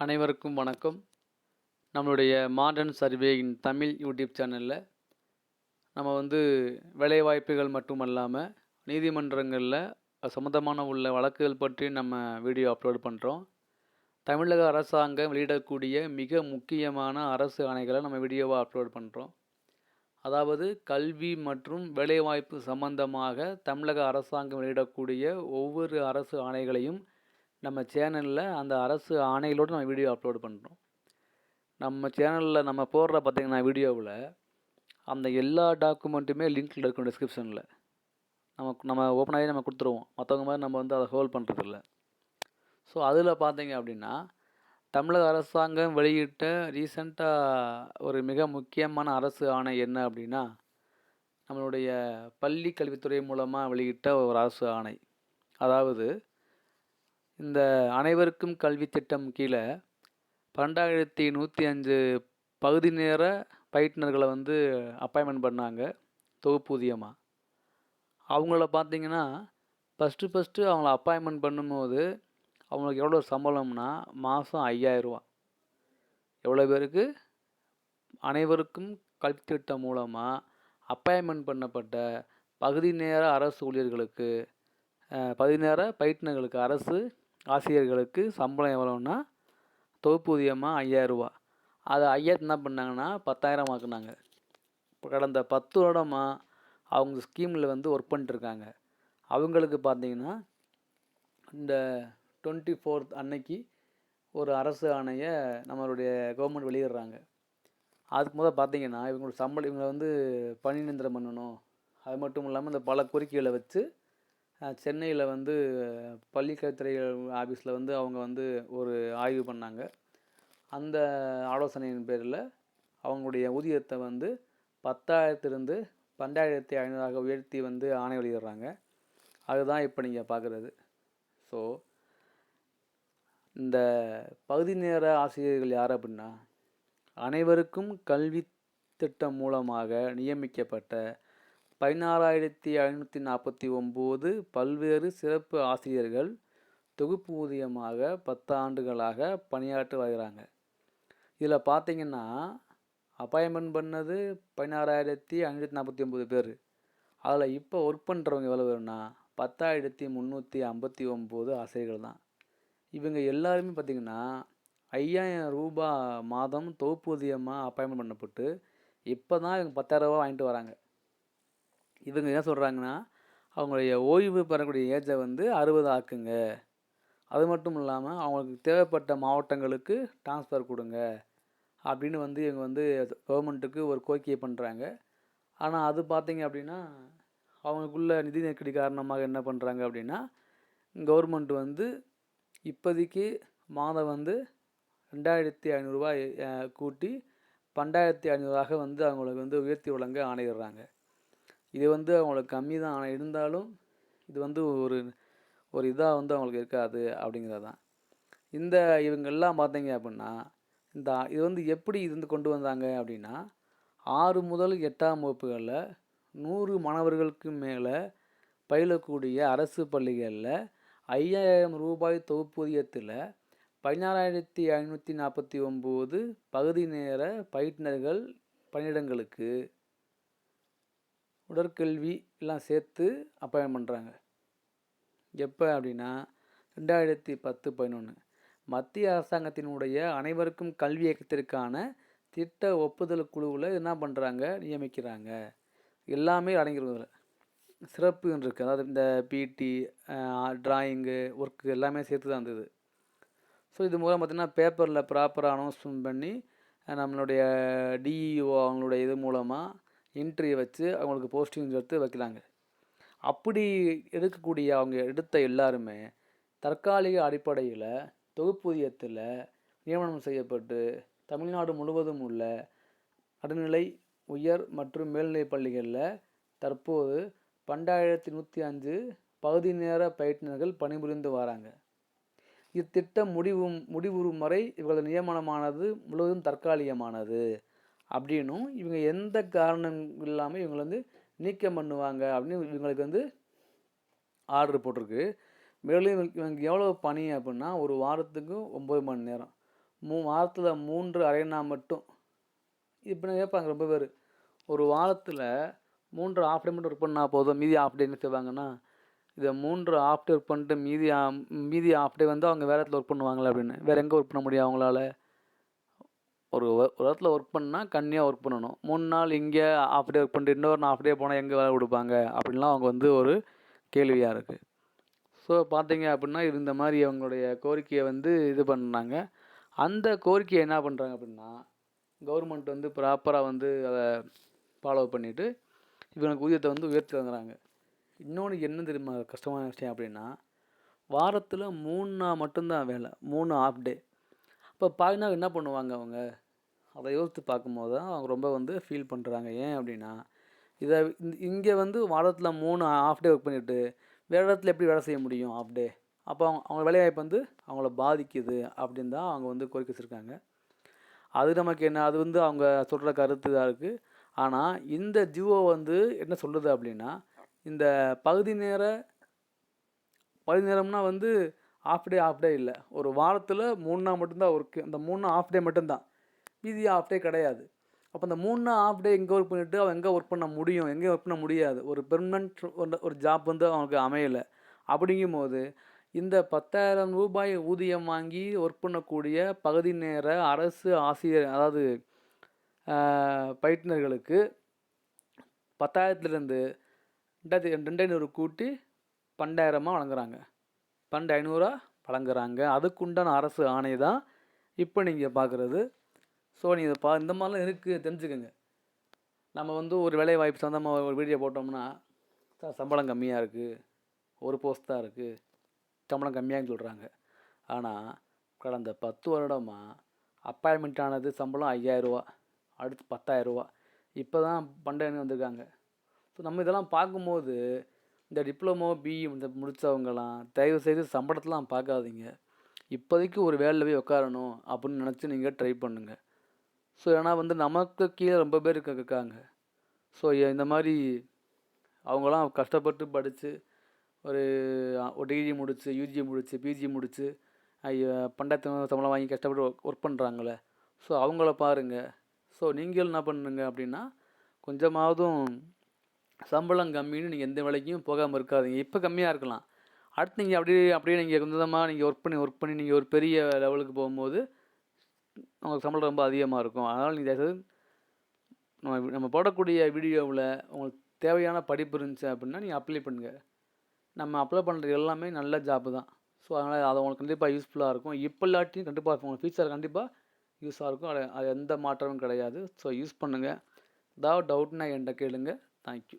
அனைவருக்கும் வணக்கம். நம்மளுடைய மாடர்ன் சர்வேயின் தமிழ் யூடியூப் சேனலில் நம்ம வந்து வேலைவாய்ப்புகள் மட்டும் அல்லாமல் நீதிமன்றங்களில் சம்மந்தமான உள்ள வழக்குகள் பற்றி நம்ம வீடியோ அப்லோட் பண்ணுறோம் தமிழக அரசாங்கம் வெளியிடக்கூடிய மிக முக்கியமான அரசு ஆணைகளை நம்ம வீடியோவாக அப்லோட் பண்ணுறோம் அதாவது கல்வி மற்றும் வேலைவாய்ப்பு சம்பந்தமாக தமிழக அரசாங்கம் வெளியிடக்கூடிய ஒவ்வொரு அரசு ஆணைகளையும் நம்ம சேனலில் அந்த அரசு ஆணைகளோடு நம்ம வீடியோ அப்லோட் பண்ணுறோம் நம்ம சேனலில் நம்ம போடுற பார்த்திங்கன்னா வீடியோவில் அந்த எல்லா டாக்குமெண்ட்டுமே லிங்க்கில் இருக்கும் டிஸ்கிரிப்ஷனில் நமக்கு நம்ம ஓப்பனாகவே நம்ம கொடுத்துருவோம். மற்றவங்க மாதிரி நம்ம வந்து அதை ஹோல்ட் பண்ணுறதில்ல ஸோ அதில் பார்த்தீங்க அப்படின்னா தமிழக அரசாங்கம் வெளியிட்ட ரீசண்டாக ஒரு மிக முக்கியமான அரசு ஆணை என்ன அப்படின்னா நம்மளுடைய பள்ளி கல்வித்துறை மூலமாக வெளியிட்ட ஒரு அரசு ஆணை. அதாவது இந்த அனைவருக்கும் கல்வி திட்டம் கீழே பன்னெண்டாயிரத்தி நூற்றி அஞ்சு பகுதி நேர பயிற்றுனர்களை வந்து அப்பாயின்மெண்ட் பண்ணாங்க தொகுப்பூதியமாக அவங்கள பார்த்தீங்கன்னா ஃபஸ்ட்டு ஃபஸ்ட்டு அவங்கள அப்பாயின்மெண்ட் பண்ணும்போது அவங்களுக்கு எவ்வளோ சம்பளம்னா மாதம் ஐயாயிரரூவா எவ்வளோ பேருக்கு? அனைவருக்கும் கல்வி திட்டம் மூலமாக அப்பாயின்மெண்ட் பண்ணப்பட்ட பகுதி நேர அரசு ஊழியர்களுக்கு பகுதி நேர பயிற்றுனர்களுக்கு அரசு ஆசிரியர்களுக்கு சம்பளம் எவ்வளோன்னா தொகுப்பூதியமாக ஐயாயிரரூபா அதை ஐயாயிரத்து என்ன பண்ணாங்கன்னா பத்தாயிரம் ஆக்குனாங்க இப்போ கடந்த பத்து வருடமாக அவங்க ஸ்கீமில் வந்து ஒர்க் பண்ணிட்டுருக்காங்க. அவங்களுக்கு பார்த்தீங்கன்னா இந்த டுவெண்ட்டி ஃபோர்த் அன்னைக்கு ஒரு அரசு ஆணையை நம்மளுடைய கவர்மெண்ட் வெளியிடுறாங்க. அதுக்கு முதல் பார்த்தீங்கன்னா இவங்களோட சம்பளம் இவங்களை வந்து பணி நிந்திரம் பண்ணணும். அது மட்டும் இல்லாமல் இந்த பல கோரிக்கைகளை வச்சு சென்னையில் வந்து பள்ளிக்கல்வித்துறை ஆஃபீஸில் வந்து அவங்க வந்து ஒரு ஆய்வு பண்ணாங்க. அந்த ஆலோசனையின் பேரில் அவங்களுடைய ஊதியத்தை வந்து பத்தாயிரத்திலிருந்து பன்னெண்டாயிரத்தி ஐநூறாக உயர்த்தி வந்து ஆணை வெளியிடுறாங்க. அதுதான் இப்போ நீங்கள் பார்க்குறது ஸோ இந்த பகுதி நேர ஆசிரியர்கள் யார் அப்படின்னா அனைவருக்கும் கல்வி திட்டம் மூலமாக நியமிக்கப்பட்ட பதினாறாயிரத்தி ஐநூற்றி நாற்பத்தி ஒம்பது பல்வேறு சிறப்பு ஆசிரியர்கள் தொகுப்பூதியமாக பத்து ஆண்டுகளாக பணியாற்றி வருகிறாங்க. இதில் பார்த்தீங்கன்னா அப்பாயின்மெண்ட் பண்ணது பதினாறாயிரத்தி ஐநூற்றி நாற்பத்தி ஒம்பது பேர். அதில் இப்போ ஒர்க் பண்ணுறவங்க எவ்வளோ வேணும்னா பத்தாயிரத்தி முந்நூற்றி ஐம்பத்தி ஒம்பது ஆசிரியர்கள் தான். இவங்க எல்லாருமே பார்த்திங்கன்னா ஐயாயிரம் ரூபாய் மாதம் தொகுப்பூதியமாக அப்பாயின்மெண்ட் பண்ணப்பட்டு இப்போ தான் இவங்க பத்தாயிரரூபா வாங்கிட்டு வராங்க. இவங்க என்ன சொல்கிறாங்கன்னா அவங்களுடைய ஓய்வு பெறக்கூடிய ஏஜை வந்து அறுபது ஆக்குங்க. அது மட்டும் இல்லாமல் அவங்களுக்கு தேவைப்பட்ட மாவட்டங்களுக்கு ட்ரான்ஸ்ஃபர் கொடுங்க. அப்படின்னு வந்து இவங்க வந்து கவர்மெண்ட்டுக்கு ஒரு கோரிக்கையை பண்ணுறாங்க ஆனால் அது பார்த்தீங்க அப்படின்னா அவங்களுக்குள்ள நிதி நெருக்கடி காரணமாக என்ன பண்ணுறாங்க அப்படின்னா கவர்மெண்ட் வந்து இப்போதைக்கு மாதம் வந்து ரெண்டாயிரத்தி ஐநூறுரூவா கூட்டி பன்னெண்டாயிரத்தி ஐநூறாக வந்து அவங்களுக்கு வந்து உயர்த்தி வழங்க ஆணையிடுறாங்க. இது வந்து அவங்களுக்கு கம்மி தான். ஆனால் இருந்தாலும் இது வந்து ஒரு ஒரு இதாக வந்து அவங்களுக்கு இருக்காது அப்படிங்கிறது தான். இந்த இவங்கெல்லாம் பார்த்தீங்க அப்படின்னா இந்த இது வந்து எப்படி இது கொண்டு வந்தாங்க அப்படின்னா ஆறு முதல் எட்டாம் வகுப்புகளில் நூறு மாணவர்களுக்கு மேலே பயிலக்கூடிய அரசு பள்ளிகளில் ஐயாயிரம் ரூபாய் தொகுப்பூதியத்தில் பதினாறாயிரத்தி ஐநூற்றி நாற்பத்தி ஒம்பது பகுதி நேர பயிற்றுனர்கள் பணியிடங்களுக்கு உடற்கல்வி எல்லாம் சேர்த்து அப்பாயின் பண்ணுறாங்க எப்போ அப்படின்னா ரெண்டாயிரத்தி பத்து பதினொன்று மத்திய அரசாங்கத்தினுடைய அனைவருக்கும் கல்வி இயக்கத்திற்கான திட்ட ஒப்புதல் குழுவில் என்ன பண்ணுறாங்க நியமிக்கிறாங்க. எல்லாமே அடங்கிடுவதில் சிறப்புன்னு இருக்குது அதாவது இந்த பிடி ட்ராயிங்கு ஒர்க்கு எல்லாமே சேர்த்து தான் இருந்தது. ஸோ இது மூலம் பார்த்திங்கன்னா பேப்பரில் ப்ராப்பராக அனௌன்ஸ்மெண்ட் பண்ணி நம்மளுடைய டிஇஓ அவங்களுடைய இது மூலமாக இன்ட்ரி வச்சு அவங்களுக்கு போஸ்டிங் எடுத்து வைக்கிறாங்க. அப்படி எடுக்கக்கூடிய அவங்க எடுத்த எல்லாருமே தற்காலிக அடிப்படையில் தொகுப்பூதியத்தில் நியமனம் செய்யப்பட்டு தமிழ்நாடு முழுவதும் உள்ள நடுநிலை உயர் மற்றும் மேல்நிலைப் பள்ளிகளில் தற்போது பன்னெண்டாயிரத்தி நூற்றி அஞ்சு பகுதி நேர பயிற்றுநர்கள் பணிபுரிந்து வராங்க. இத்திட்டம் முடிவும் முடிவுறும் வரை இவர்களது நியமனமானது முழுவதும் தற்காலிகமானது. அப்படின்னும் இவங்க எந்த காரணம் இல்லாமல் இவங்களை வந்து நீக்கம் பண்ணுவாங்க அப்படின்னு இவங்களுக்கு வந்து ஆர்டர் போட்டிருக்கு. மேலும் இவங்களுக்கு இவங்க எவ்வளோ பணி அப்படின்னா ஒரு வாரத்துக்கு ஒம்பது மணி நேரம். மூ வாரத்தில் மூன்று அரைனா மட்டும். இப்போ கேட்பாங்க ரொம்ப பேர். ஒரு வாரத்தில் மூன்று ஆஃப் டே மட்டும் ஒர்க் பண்ணால் போதும் மீதி ஆஃப் டே என்ன செய்வாங்கன்னா இதை மூன்று ஆஃப் டே ஒர்க் பண்ணிட்டு மீதி ஆ- மீதி ஆஃப் டே வந்து அவங்க வேறு இடத்துல ஒர்க் பண்ணுவாங்களே அப்படின்னு. வேறு எங்கே ஒர்க் பண்ண முடியும் அவங்களால? ஒரு ஒரு இடத்துல ஒர்க் பண்ணால் கன்னியாக ஒர்க் பண்ணணும். மூணு நாள் இங்கே ஆஃப் டே ஒர்க் பண்ணிட்டு இன்னொரு ஆஃப் டே போனால் எங்கே வேலை கொடுப்பாங்க? அப்படின்லாம் அவங்க வந்து ஒரு கேள்வியாக இருக்குது ஸோ பார்த்தீங்க அப்படின்னா இந்த மாதிரி அவங்களுடைய கோரிக்கையை வந்து இது பண்ணாங்க. அந்த கோரிக்கையை என்ன பண்ணுறாங்க அப்படின்னா கவர்மெண்ட் வந்து ப்ராப்பராக வந்து அதை ஃபாலோ பண்ணிவிட்டு இவங்களுக்கு ஊதியத்தை வந்து உயர்த்தி தந்துடுறாங்க. இன்னொன்று என்ன தெரியுமா கஷ்டமான விஷயம் அப்படின்னா வாரத்தில் மூணு நாள் மட்டும்தான் வேலை. மூணு ஆஃப் டே இப்போ பாதி என்ன பண்ணுவாங்க அவங்க? அதை யோசித்து பார்க்கும்போது தான் அவங்க ரொம்ப வந்து ஃபீல் பண்ணுறாங்க ஏன் அப்படின்னா இதை இங்கே வந்து வாரத்தில் மூணு ஆஃப் டே ஒர்க் பண்ணிட்டு வேறு இடத்துல எப்படி வேலை செய்ய முடியும் ஆஃப் டே அப்போ அவங்க அவங்க வேலைவாய்ப்பு வந்து அவங்கள பாதிக்குது அப்படின்னு தான் அவங்க வந்து கோரிக்கை வச்சுருக்காங்க. அது நமக்கு என்ன அது வந்து அவங்க சொல்கிற கருத்து தான் இருக்குது ஆனால் இந்த ஜியோ வந்து என்ன சொல்லுது அப்படின்னா இந்த பகுதி நேர பகுதி நேரம்னா வந்து ஆஃப் டே ஆஃப் டே இல்லை. ஒரு வாரத்தில் மூணு நாள் மட்டும்தான் ஒர்க்கு அந்த மூணு நாள் ஆஃப் டே மட்டும்தான். மீதி ஆஃப் டே கிடையாது. அப்போ அந்த மூணு நாள் ஆஃப் டே எங்கே ஒர்க் பண்ணிவிட்டு அவன் எங்கே ஒர்க் பண்ண முடியும்? எங்கே ஒர்க் பண்ண முடியாது. ஒரு பெர்மனண்ட் ஒரு ஜாப் வந்து அவனுக்கு அமையலை. அப்படிங்கும்போது இந்த பத்தாயிரம் ரூபாய் ஊதியம் வாங்கி ஒர்க் பண்ணக்கூடிய பகுதி நேர அரசு ஆசிரியர் அதாவது பயிற்றுனர்களுக்கு பத்தாயிரத்துலேருந்து ரெண்டாயிரத்தி ரெண்டு கூட்டி பன்னெண்டாயிரமாக வழங்குறாங்க. பன்னெண்டு ஐநூறுரூவா வழங்குறாங்க. அதுக்குண்டான அரசு ஆணை தான் இப்போ நீங்கள் பார்க்குறது ஸோ நீங்கள் பா இந்த மாதிரிலாம் இருக்குது தெரிஞ்சுக்கோங்க. நம்ம வந்து ஒரு வேலை வாய்ப்பு சொந்தமாக ஒரு வீடியோ போட்டோம்னா சார் சம்பளம் கம்மியாக இருக்குது ஒரு போஸ்ட் தான் இருக்குது சம்பளம் கம்மியாகன்னு சொல்கிறாங்க ஆனால் கடந்த பத்து வருடமாக அப்பாயின்மெண்ட் ஆனது சம்பளம் ஐயாயிரரூவா அடுத்து பத்தாயிரரூவா இப்போ தான் பண்டையன்னு வந்திருக்காங்க. ஸோ நம்ம இதெல்லாம் பார்க்கும்போது இந்த டிப்ளமோ பிஇ இந்த முடித்தவங்கலாம் தயவு செய்து சம்பளத்தெலாம் பார்க்காதீங்க. இப்போதைக்கு ஒரு வேலையில் போய் உட்காரணும் அப்படின்னு நினச்சி நீங்கள் ட்ரை பண்ணுங்கள் ஸோ ஏன்னா வந்து நமக்கு கீழே ரொம்ப பேர் இருக்காங்க. ஸோ இந்த மாதிரி அவங்களாம் கஷ்டப்பட்டு படித்து ஒரு டிகிரி முடித்து யூஜி முடித்து பிஜி முடித்து ஐயோ பண்டாயிரத்து சம்பளம் வாங்கி கஷ்டப்பட்டு ஒர்க் பண்ணுறாங்களே ஸோ அவங்கள பாருங்கள் ஸோ நீங்கள் என்ன பண்ணுங்க அப்படின்னா கொஞ்சமாவதும் சம்பளம் கம்மின்னு நீங்கள் எந்த வேலைக்கும் போகாமல் இருக்காதீங்க. இப்போ கம்மியாக இருக்கலாம். அடுத்து நீங்கள் அப்படியே அப்படியே நீங்கள் கொஞ்சமாக நீங்கள் ஒர்க் பண்ணி ஒர்க் பண்ணி நீங்கள் ஒரு பெரிய லெவலுக்கு போகும்போது உங்களுக்கு சம்பளம் ரொம்ப அதிகமாக இருக்கும். அதனால் நீங்கள் தயவுசெய்து நம்ம நம்ம போடக்கூடிய வீடியோவில் உங்களுக்கு தேவையான படிப்பு இருந்துச்சு அப்படின்னா நீங்கள் அப்ளை பண்ணுங்கள் நம்ம அப்ளை பண்ணுறது எல்லாமே நல்ல ஜாப்பு தான். ஸோ அதனால் அது உங்களுக்கு கண்டிப்பாக யூஸ்ஃபுல்லாக இருக்கும். இப்போ இல்லாட்டியும் கண்டிப்பாக உங்களுக்கு ஃபியூச்சர் கண்டிப்பாக யூஸாக இருக்கும். அது அது எந்த மாற்றமும் கிடையாது. ஸோ யூஸ் பண்ணுங்கள் ஏதாவது டவுட்னா என்கிட்ட கேளுங்க. தேங்க்யூ